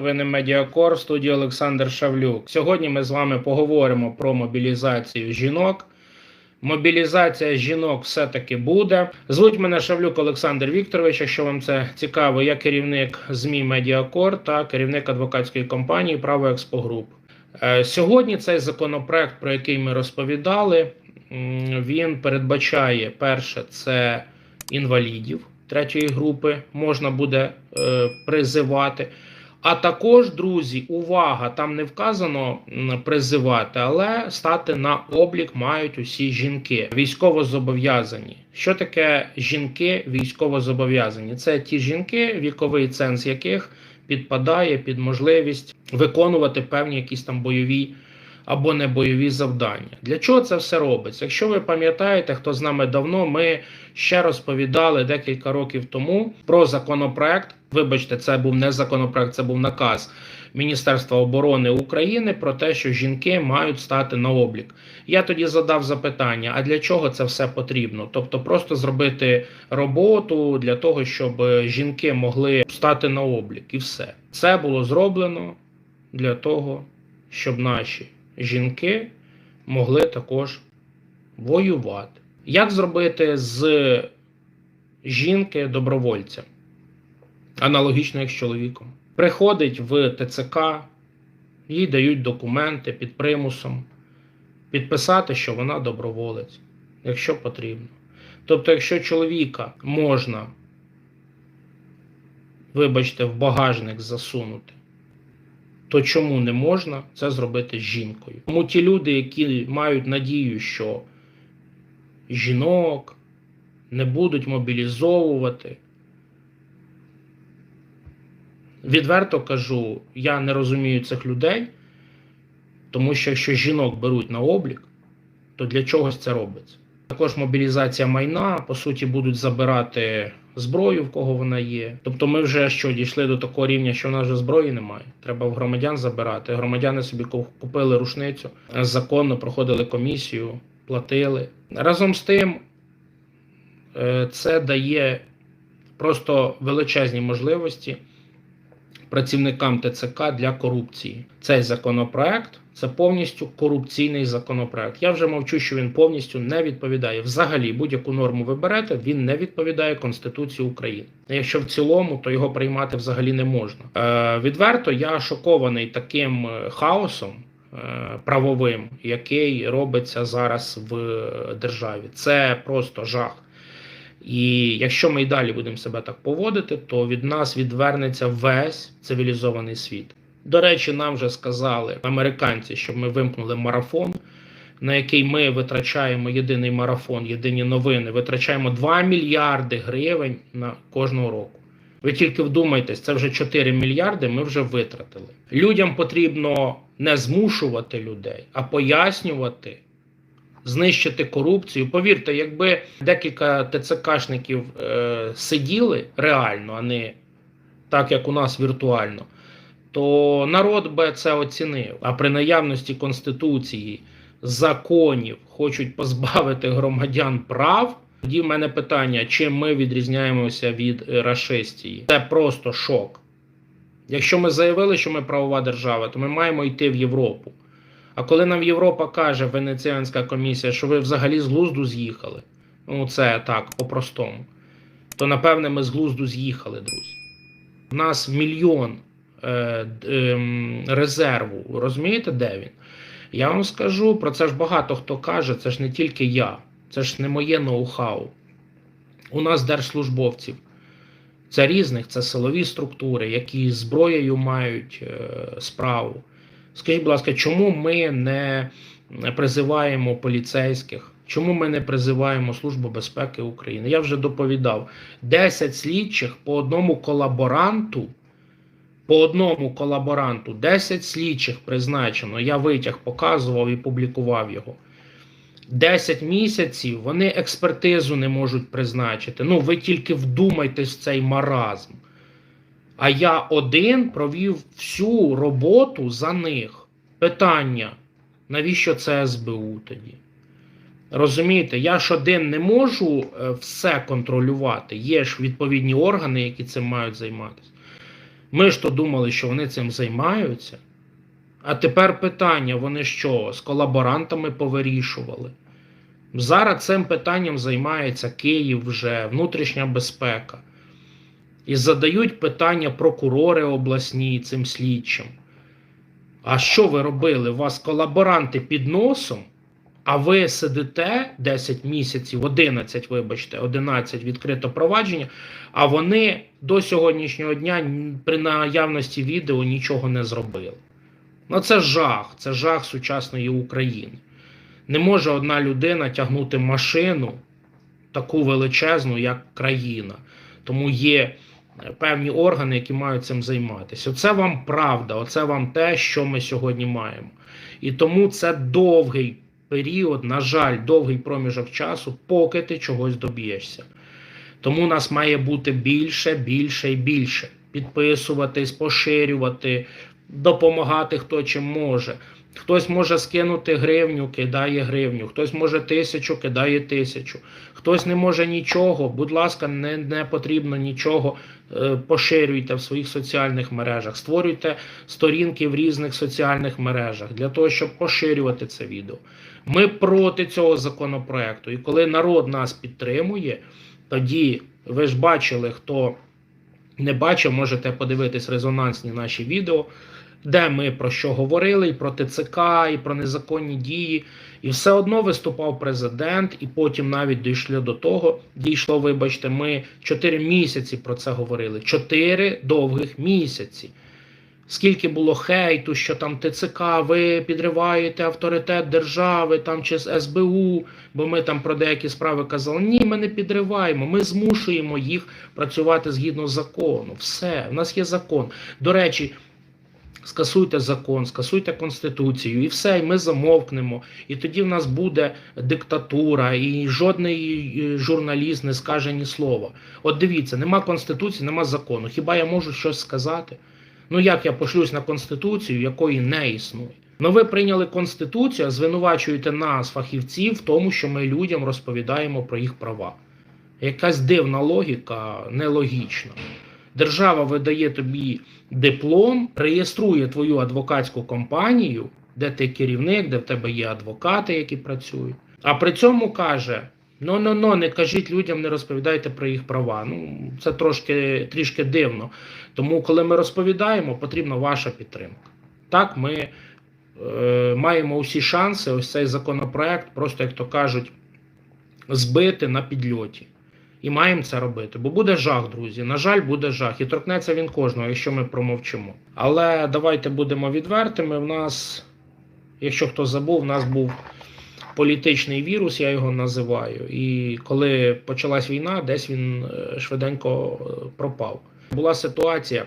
новини Медіакор в студії Олександр Шавлюк. Сьогодні ми з вами поговоримо про мобілізацію жінок. Мобілізація жінок все-таки буде. Звуть мене Шавлюк Олександр Вікторович. Якщо вам це цікаво, я керівник ЗМІ Медіакор та керівник адвокатської компанії Право Експогруп. Е, Сьогодні цей законопроект, про який ми розповідали, він передбачає перше це інвалідів третьої групи можна буде е, призивати. А також, друзі, увага! Там не вказано призивати, але стати на облік мають усі жінки військово-зобов'язані. Що таке жінки військово-зобов'язані? Це ті жінки, віковий ценз яких підпадає під можливість виконувати певні якісь там бойові або не бойові завдання. Для чого це все робиться? Якщо ви пам'ятаєте, хто з нами давно, ми ще розповідали декілька років тому про законопроект. Вибачте, це був не законопроект, це був наказ Міністерства оборони України про те, що жінки мають стати на облік. Я тоді задав запитання: а для чого це все потрібно? Тобто, просто зробити роботу для того, щоб жінки могли стати на облік, і все це було зроблено для того, щоб наші жінки могли також воювати. Як зробити з жінки добровольця? Аналогічно як з чоловіком. Приходить в ТЦК, їй дають документи під примусом, підписати, що вона доброволець, якщо потрібно. Тобто, якщо чоловіка можна, вибачте, в багажник засунути, то чому не можна це зробити з жінкою? Тому ті люди, які мають надію, що жінок не будуть мобілізовувати. Відверто кажу, я не розумію цих людей, тому що якщо жінок беруть на облік, то для чогось це робиться. Також мобілізація майна, по суті, будуть забирати зброю, в кого вона є. Тобто ми вже що дійшли до такого рівня, що в нас вже зброї немає. Треба в громадян забирати. Громадяни собі купили рушницю, законно проходили комісію, платили. Разом з тим, е, це дає просто величезні можливості працівникам ТЦК для корупції. Цей законопроект це повністю корупційний законопроект. Я вже мовчу, що він повністю не відповідає. Взагалі, будь-яку норму ви берете, він не відповідає Конституції України. Якщо в цілому, то його приймати взагалі не можна. Е, Відверто я шокований таким е, хаосом. е, Правовим, який робиться зараз в державі, це просто жах. І якщо ми й далі будемо себе так поводити, то від нас відвернеться весь цивілізований світ. До речі, нам вже сказали американці, щоб ми вимкнули марафон, на який ми витрачаємо єдиний марафон, єдині новини, витрачаємо 2 мільярди гривень на кожного року. Ви тільки вдумайтесь, це вже 4 мільярди. Ми вже витратили. Людям потрібно не змушувати людей, а пояснювати знищити корупцію. Повірте, якби декілька ТЦКшників е, сиділи реально, а не так, як у нас віртуально, то народ би це оцінив. А при наявності Конституції, законів хочуть позбавити громадян прав. Тоді в мене питання, чим ми відрізняємося від е, рашистії? Це просто шок. Якщо ми заявили, що ми правова держава, то ми маємо йти в Європу. А коли нам Європа каже, Венеціанська комісія, що ви взагалі з глузду з'їхали, ну це так, по-простому, то напевне ми з глузду з'їхали, друзі. У нас мільйон е, е, резерву, розумієте, де він? Я вам скажу, про це ж багато хто каже, це ж не тільки я, це ж не моє ноу-хау. У нас держслужбовців. Це різних, це силові структури, які зброєю мають е, справу. Скажіть, будь ласка, чому ми не призиваємо поліцейських? Чому ми не призиваємо Службу безпеки України? Я вже доповідав: 10 слідчих по одному колаборанту. По одному колаборанту 10 слідчих призначено. Я витяг показував і публікував його. 10 місяців вони експертизу не можуть призначити. Ну, ви тільки вдумайтесь в цей маразм. А я один провів всю роботу за них. Питання: навіщо це СБУ тоді? Розумієте, я ж один не можу е, все контролювати. Є ж відповідні органи, які цим мають займатися. Ми ж то думали, що вони цим займаються. А тепер питання: вони що, з колаборантами повирішували? Зараз цим питанням займається Київ вже, внутрішня безпека. І задають питання прокурори обласні цим слідчим. А що ви робили? У вас колаборанти під носом, а ви сидите 10 місяців, 11, вибачте, 11 відкрито провадження, а вони до сьогоднішнього дня при наявності відео нічого не зробили. Ну це жах, це жах сучасної України. Не може одна людина тягнути машину таку величезну, як країна. Тому є певні органи, які мають цим займатися. Оце вам правда, оце вам те, що ми сьогодні маємо. І тому це довгий період, на жаль, довгий проміжок часу, поки ти чогось доб'єшся. Тому нас має бути більше, більше і більше. Підписуватись, поширювати, допомагати хто чим може. Хтось може скинути гривню, кидає гривню, хтось може тисячу, кидає тисячу. Хтось не може нічого, будь ласка, не, не потрібно нічого. Е, Поширюйте в своїх соціальних мережах, створюйте сторінки в різних соціальних мережах для того, щоб поширювати це відео. Ми проти цього законопроекту. І коли народ нас підтримує, тоді ви ж бачили, хто не бачив, можете подивитись резонансні наші відео де ми про що говорили, і про ТЦК, і про незаконні дії. І все одно виступав президент, і потім навіть дійшли до того. Дійшло, вибачте, ми 4 місяці про це говорили. 4 довгих місяці. Скільки було хейту, що там ТЦК, ви підриваєте авторитет держави там чи СБУ, бо ми там про деякі справи казали, ні, ми не підриваємо, ми змушуємо їх працювати згідно закону. Все, в нас є закон. До речі, скасуйте закон, скасуйте конституцію, і все, і ми замовкнемо. І тоді в нас буде диктатура, і жодний е, журналіст не скаже ні слова. От дивіться, нема конституції, нема закону. Хіба я можу щось сказати? Ну як я пошлюсь на конституцію, якої не існує? Ну ви прийняли конституцію, звинувачуєте нас, фахівців, в тому, що ми людям розповідаємо про їх права. Якась дивна логіка, нелогічна. Держава видає тобі диплом, реєструє твою адвокатську компанію, де ти керівник, де в тебе є адвокати, які працюють. А при цьому каже: ну ну ну не кажіть людям, не розповідайте про їх права. Ну це трошки трішки дивно. Тому, коли ми розповідаємо, потрібна ваша підтримка. Так, ми е, маємо усі шанси, ось цей законопроект, просто як то кажуть, збити на підльоті. І маємо це робити, бо буде жах, друзі. На жаль, буде жах. І торкнеться він кожного, якщо ми промовчимо. Але давайте будемо відвертими. В нас, якщо хто забув, в нас був політичний вірус, я його називаю. І коли почалась війна, десь він е, швиденько е, пропав. Була ситуація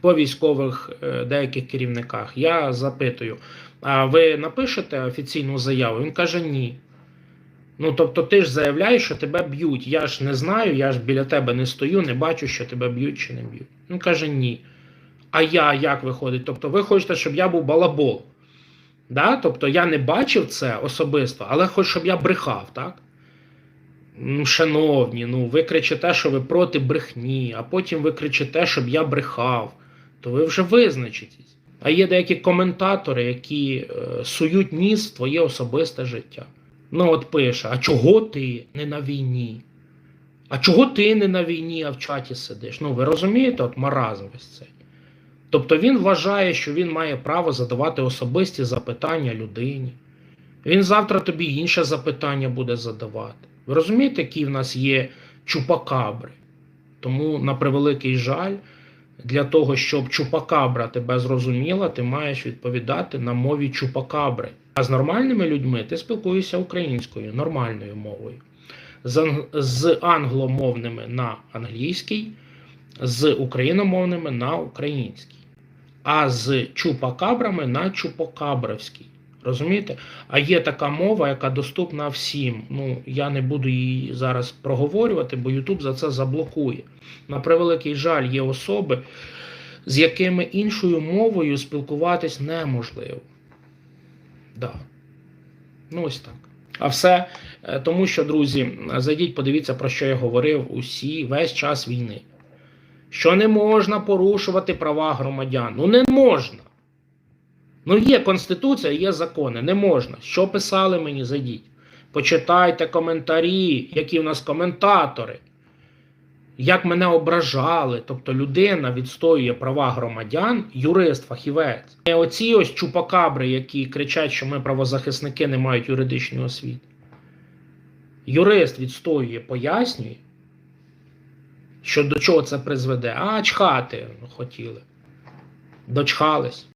по військових е, деяких керівниках. Я запитую: а ви напишете офіційну заяву? Він каже, ні. Ну, тобто, ти ж заявляєш, що тебе б'ють. Я ж не знаю, я ж біля тебе не стою, не бачу, що тебе б'ють чи не б'ють. Він каже, ні. А я як виходить? Тобто, ви хочете, щоб я був балабол. Да? Тобто я не бачив це особисто, але хоч щоб я брехав, так? Ну, Шановні, ну ви кричите, що ви проти брехні, а потім ви кричите, щоб я брехав, то ви вже визначитесь. А є деякі коментатори, які е, сують ніс в твоє особисте життя. Ну, от пише: а чого ти не на війні? А чого ти не на війні, а в чаті сидиш? Ну, ви розумієте, от маразм весь цей. Тобто він вважає, що він має право задавати особисті запитання людині. Він завтра тобі інше запитання буде задавати. Ви розумієте, які в нас є чупакабри? Тому, на превеликий жаль, для того, щоб чупакабра тебе зрозуміла, ти маєш відповідати на мові чупакабри. А з нормальними людьми ти спілкуєшся українською, нормальною мовою. З, англомовними на англійській, з україномовними на українській, а з чупакабрами на чупокабрівській. Розумієте? А є така мова, яка доступна всім. Ну, я не буду її зараз проговорювати, бо Ютуб за це заблокує. На превеликий жаль, є особи, з якими іншою мовою спілкуватись неможливо. Да. Ну, ось так. А все е, тому, що, друзі, зайдіть, подивіться, про що я говорив усі весь час війни. що не можна порушувати права громадян. Ну не можна. Ну, є Конституція, є закони, не можна. Що писали мені, зайдіть. Почитайте коментарі, які в нас коментатори. Як мене ображали, тобто людина відстоює права громадян, юрист, фахівець. Не оці ось чупакабри, які кричать, що ми правозахисники не мають юридичної освіти. Юрист відстоює, пояснює, що до чого це призведе. А чхати хотіли. Дочхались.